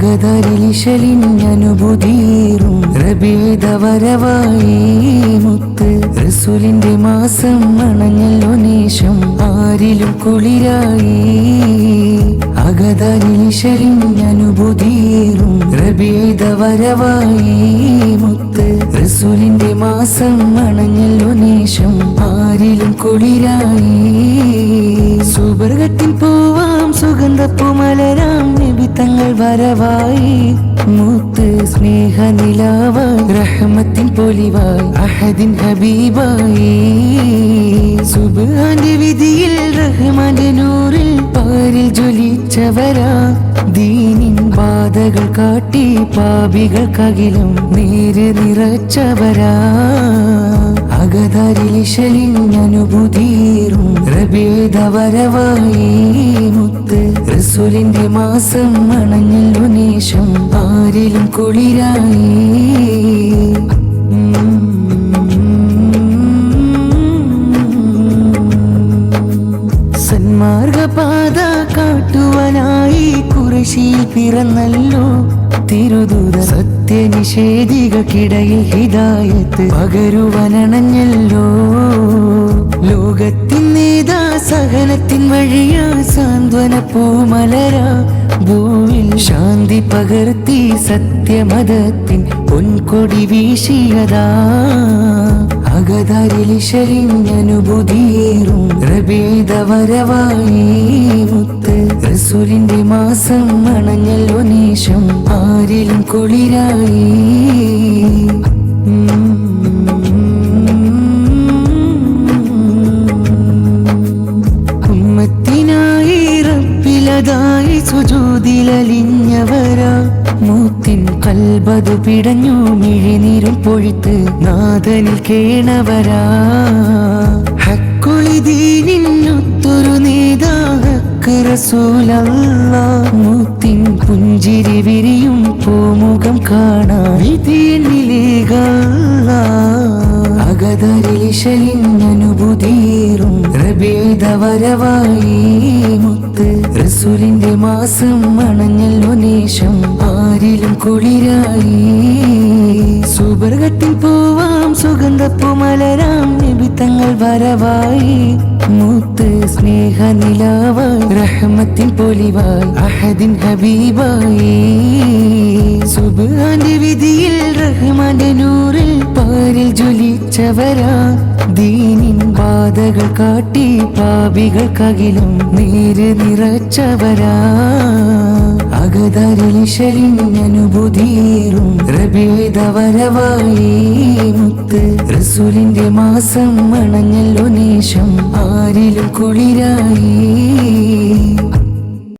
അകതരിലിശലിഞ്ഞനുഭൂതിയേറും റബീദ വരവായി മുത്ത് റസൂലിന്റെ മാസം മണഞ്ഞല്ലോ നേശം ആരിലും കുളിരായി. അകതരിലിശലിഞ്ഞനുഭൂതിയേറും റബീദ വരവായി മുത്ത് റസൂലിന്റെ മാസം മണഞ്ഞല്ലോ നേശം ആരിലും കുളിരായി. സുബർഗത്തിൽ പോവാം സുഗന്ധപ്പുമലരാം നബി തങ്ങൾ വരവായി മൂത്ത് സ്നേഹനിലാവായി റഹ്മത്തിൻ പൊലിവായി അഹദിൻ ഹബീബായി. സുബാന്റെ വിധിയിൽ റഹ്മാന്റെ നൂറിൽ പാരിൽ ജ്വലിച്ചവരാ. ദീനിൻ ബാധകൾ കാട്ടി പാപികൾക്കകിലും നേര് നിറച്ചവരാ. അകതാരിലിശലിഞ്ഞനുഭൂതിയേറും റബീദ വരവായി മുത്ത് റസൂലിന്റെ മാസം അണഞ്ഞല്ലോ നേശം ആരിലും കുളിരായി പിറന്നല്ലോ തിരുദൂത സത്യനിഷേധികൾക്കിടയിൽ ഹിദായത്ത് പകരുവനണഞ്ഞല്ലോ. ലോകത്തിൻ നേതാ സഹനത്തിൻ വഴിയാ സാന്ത്വന പൂമലര ഭൂവിൽ ശാന്തി പകർത്തി സത്യമതത്തിൻ പൊൻകൊടി വീശിയതാ. അകതാരിലിശലിഞ്ഞനുഭൂതിയേറും റബീദ വരവായി മുത്ത് റസൂലിന്റെ മാസം മണഞ്ഞല്ലോ നേശം ആരിലും കുളിരായി. ഉമ്മത്തിനായി റബ്ബിലതായി സുജൂതിലലിഞ്ഞവരാ. മൂത്തിൻ കൽബതു പിടഞ്ഞു മിഴിനീരും പൊഴിത്ത് നാഥനിൽ കേണവരാ. ഹക്കുളി ദീനിന്നൊത്തൊരു നേതാഹക്ക് റസൂലല്ല മൂത്തിൻ പുഞ്ചിരി വിരിയും പൂമുഖം കാണാൻ വിധിയെന്നിലേകല്ല അകതരിലിശലിഞ്ഞനുഭൂതിയേറും റബീദ വരവായി മുത്ത് റസൂലിന്റെ മാസം അണഞ്ഞല്ലോ നേശം ആരിലും കുളിരായി. സുബർഗത്തിൽ പോവാം സുഗന്ധപ്പുമലരാം നബി തങ്ങൾ വരവായി. മൂത്ത് സ്നേഹനിലാവായി. റഹ്മത്തിൻ പൊലിവായി. അഹദിൻ ഹബീബായി. സുബാന്റെ വിധിയിൽ റഹ്മാന്റെ നൂറിൽ പാരിൽ ജ്വലിച്ചവരാ. ദീനിൻ പാതകൾ കാട്ടി പാപികൾക്കകിലും നേര് നിറച്ചവരാ. അകതാരിലിശലിഞ്ഞനുഭൂതിയേറും റബീദ വരവായി മുത്ത്. റസൂലിന്റെ മാസം മണഞ്ഞല്ലോ നേശം ആരിലും കുളിരായി.